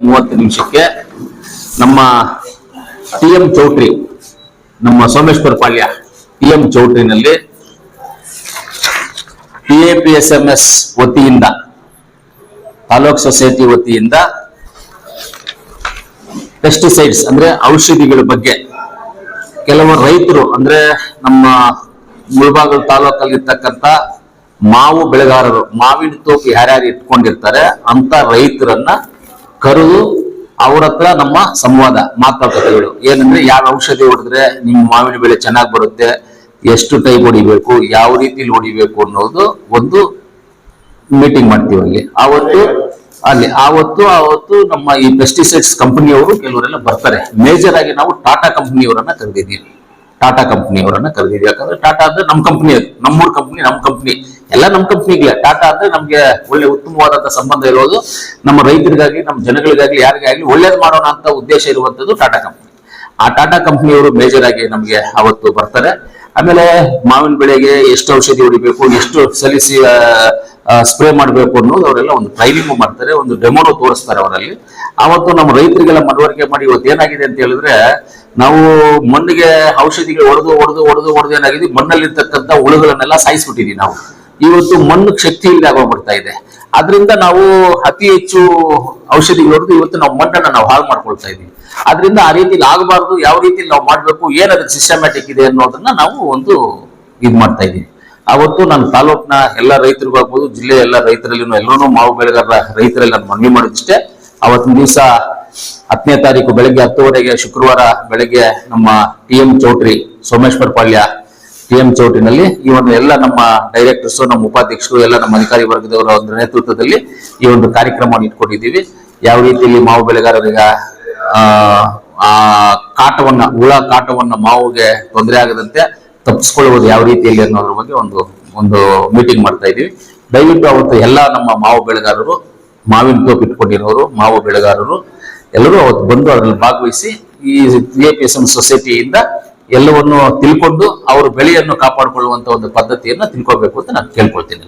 ಮೂವತ್ತು ನಿಮಿಷಕ್ಕೆ ನಮ್ಮ ಟಿ ಎಂ ಚೌಟ್ರಿ, ನಮ್ಮ ಸೋಮೇಶ್ವರ ಪಾಳ್ಯ ಟಿ ಎಂ ಚೌಟ್ರಿನಲ್ಲಿ ಎಸ್ ಎಂ ಎಸ್ ವತಿಯಿಂದ, ತಾಲೂಕ್ ಸೊಸೈಟಿ ವತಿಯಿಂದ ಪೆಸ್ಟಿಸೈಡ್ಸ್ ಅಂದ್ರೆ ಔಷಧಿಗಳ ಬಗ್ಗೆ ಕೆಲವು ರೈತರು ಅಂದ್ರೆ ನಮ್ಮ ಮುಳಬಾಗಲ್ ತಾಲೂಕಲ್ಲಿ ಇರ್ತಕ್ಕಂತ ಮಾವು ಬೆಳೆಗಾರರು, ಮಾವಿನ ತೋಪು ಯಾರ್ಯಾರು ಇಟ್ಕೊಂಡಿರ್ತಾರೆ ಅಂತ ರೈತರನ್ನ ಕರೆದು ಅವ್ರ ಹತ್ರ ನಮ್ಮ ಸಂವಾದ, ಮಾತುಕತೆಗಳು. ಏನಂದ್ರೆ ಯಾವ ಔಷಧಿ ಹೊಡೆದ್ರೆ ನಿಮ್ಮ ಮಾವಿನ ಬೆಳೆ ಚೆನ್ನಾಗಿ ಬರುತ್ತೆ, ಎಷ್ಟು ಟೈಪ್ ಹೊಡಿಬೇಕು, ಯಾವ ರೀತಿಲಿ ಹೊಡಿಬೇಕು ಅನ್ನೋದು ಒಂದು ಮೀಟಿಂಗ್ ಮಾಡ್ತೀವಿ ಅಲ್ಲಿ. ಆವತ್ತು ಅಲ್ಲಿ, ಆವತ್ತು ಆವತ್ತು ನಮ್ಮ ಈ ಪೆಸ್ಟಿಸೈಡ್ಸ್ ಕಂಪನಿಯವರು ಕೆಲವರೆಲ್ಲ ಬರ್ತಾರೆ. ಮೇಜರ್ ಆಗಿ ನಾವು ಟಾಟಾ ಕಂಪನಿಯವರನ್ನ ಕರೆದಿದ್ದೀವಿ. ಟಾಟಾ ಕಂಪನಿಯವರನ್ನ ಕರೆದಿದ್ವಿ. ಯಾಕಂದ್ರೆ ಟಾಟಾ ಅಂದ್ರೆ ನಮ್ಮ ಕಂಪ್ನಿ ಅದು. ನಮ್ಮೂರ್ ಕಂಪ್ನಿ ನಮ್ಮ ಕಂಪ್ನಿ. ಎಲ್ಲ ನಮ್ಮ ಕಂಪ್ನಿಗಳೇ ಟಾಟಾ ಅಂದ್ರೆ ನಮ್ಗೆ ಒಳ್ಳೆ ಉತ್ತಮವಾದಂತ ಸಂಬಂಧ ಇರೋದು. ನಮ್ಮ ರೈತರಿಗಾಗಿ, ನಮ್ಮ ಜನಗಳಿಗಾಗಿ ಯಾರಿಗಾಗಲಿ ಒಳ್ಳೇದು ಮಾಡೋಣ ಅಂತ ಉದ್ದೇಶ ಇರುವಂತದ್ದು ಟಾಟಾ ಕಂಪ್ನಿ. ಆ ಟಾಟಾ ಕಂಪ್ನಿಯವರು ಮೇಜರ್ ಆಗಿ ನಮ್ಗೆ ಅವತ್ತು ಬರ್ತಾರೆ. ಆಮೇಲೆ ಮಾವಿನ ಬೆಳೆಗೆ ಎಷ್ಟು ಔಷಧಿ ಹೊಡಿಬೇಕು, ಎಷ್ಟು ಸಲಿಸಿ ಸ್ಪ್ರೇ ಮಾಡಬೇಕು ಅನ್ನೋದು ಅವರೆಲ್ಲ ಒಂದು ಟ್ರೈನಿಂಗ್ ಮಾಡ್ತಾರೆ, ಒಂದು ಡೆಮೋನು ತೋರಿಸ್ತಾರೆ ಅವರಲ್ಲಿ. ಅವತ್ತು ನಮ್ಮ ರೈತರಿಗೆಲ್ಲ ಮನವರಿಕೆ ಮಾಡಿ ಇವತ್ತು ಏನಾಗಿದೆ ಅಂತ ಹೇಳಿದ್ರೆ, ನಾವು ಮಣ್ಣಿಗೆ ಔಷಧಿಗೆ ಹೊಡೆದು ಹೊಡೆದು ಹೊಡೆದು ಹೊಡೆದು ಏನಾಗಿದೆ, ಮಣ್ಣಲ್ಲಿರ್ತಕ್ಕಂಥ ಹುಳುಗಳನ್ನೆಲ್ಲ ಸಾಯಿಸ್ಬಿಟ್ಟಿದೀವಿ ನಾವು. ಇವತ್ತು ಮಣ್ಣು ಶಕ್ತಿ ಇಲ್ಲದೆ ಆಗೋಗ್ಬಿಡ್ತಾ ಇದೆ. ಅದರಿಂದ ನಾವು ಅತಿ ಹೆಚ್ಚು ಔಷಧಿ ಹೊಡೆದು ಇವತ್ತು ನಾವು ಮಣ್ಣನ್ನು ನಾವು ಹಾಳು ಮಾಡ್ಕೊಳ್ತಾ ಇದೀವಿ. ಅದರಿಂದ ಆ ರೀತಿಲಿ ಆಗಬಾರ್ದು, ಯಾವ ರೀತಿಲಿ ನಾವು ಮಾಡಬೇಕು ಏನಾದ್ರೂ ಸಿಸ್ಟಮ್ಯಾಟಿಕ್ ಇದೆ ಅನ್ನೋದನ್ನ ನಾವು ಒಂದು ಇದು ಮಾಡ್ತಾ ಇದೀವಿ. ಅವತ್ತು ನನ್ನ ತಾಲೂಕಿನ ಎಲ್ಲ ರೈತರಿಗೂ ಆಗ್ಬೋದು, ಜಿಲ್ಲೆಯ ಎಲ್ಲ ರೈತರಲ್ಲಿ ಎಲ್ಲರೂ ಮಾವು ಬೆಳೆಗಾರರ ರೈತರಲ್ಲಿ ನಾನು ಮನವಿ ಮಾಡಿದಿಷ್ಟೇ ಅವತ್ತಿನ ದಿವಸ ಹತ್ತನೇ ತಾರೀಕು ಬೆಳಗ್ಗೆ ಹತ್ತುವರೆಗೆ ಶುಕ್ರವಾರ ಬೆಳಗ್ಗೆ ನಮ್ಮ T M choultry, Someshwara Palya T M ಚೌಟ್ರಿನಲ್ಲಿ ಈ ಒಂದು ಎಲ್ಲ ನಮ್ಮ ಡೈರೆಕ್ಟರ್ಸ್ ನಮ್ಮ ಉಪಾಧ್ಯಕ್ಷರು, ಎಲ್ಲ ನಮ್ಮ ಅಧಿಕಾರಿ ವರ್ಗದವರ ಒಂದು ನೇತೃತ್ವದಲ್ಲಿ ಈ ಒಂದು ಕಾರ್ಯಕ್ರಮವನ್ನು ಇಟ್ಕೊಂಡಿದ್ದೀವಿ. ಯಾವ ರೀತಿಯಲ್ಲಿ ಮಾವು ಬೆಳೆಗಾರರಿಗೆ ಆ ಕಾಟವನ್ನ, ಹುಳ ಕಾಟವನ್ನ ಮಾವುಗೆ ತೊಂದರೆ ಆಗದಂತೆ ತಪ್ಪಿಸ್ಕೊಳ್ಳುವುದು ಯಾವ ರೀತಿಯಲ್ಲಿ ಅನ್ನೋದ್ರ ಬಗ್ಗೆ ಒಂದು ಒಂದು ಮೀಟಿಂಗ್ ಮಾಡ್ತಾ ಇದೀವಿ ದಯವಿಟ್ಟು ಅವತ್ತು ಎಲ್ಲ ನಮ್ಮ ಮಾವು ಬೆಳೆಗಾರರು, ಮಾವಿನ ತೋಪು ಇಟ್ಕೊಂಡಿರೋರು, ಮಾವು ಬೆಳೆಗಾರರು, ಎಲ್ಲರೂ ಅವತ್ತು ಬಂದು ಅದ್ರಲ್ಲಿ ಭಾಗವಹಿಸಿ ಈ ಎ ಪಿ ಎಸ್ ಎಂ ಸೊಸೈಟಿಯಿಂದ ಎಲ್ಲವನ್ನು ತಿಳ್ಕೊಂಡು ಅವರು ಬೆಳೆಯನ್ನು ಕಾಪಾಡಿಕೊಳ್ಳುವಂತ ಒಂದು ಪದ್ಧತಿಯನ್ನ ತಿಳ್ಕೊಬೇಕು ಅಂತ ನಾನು ಕೇಳ್ಕೊಳ್ತೀನಿ.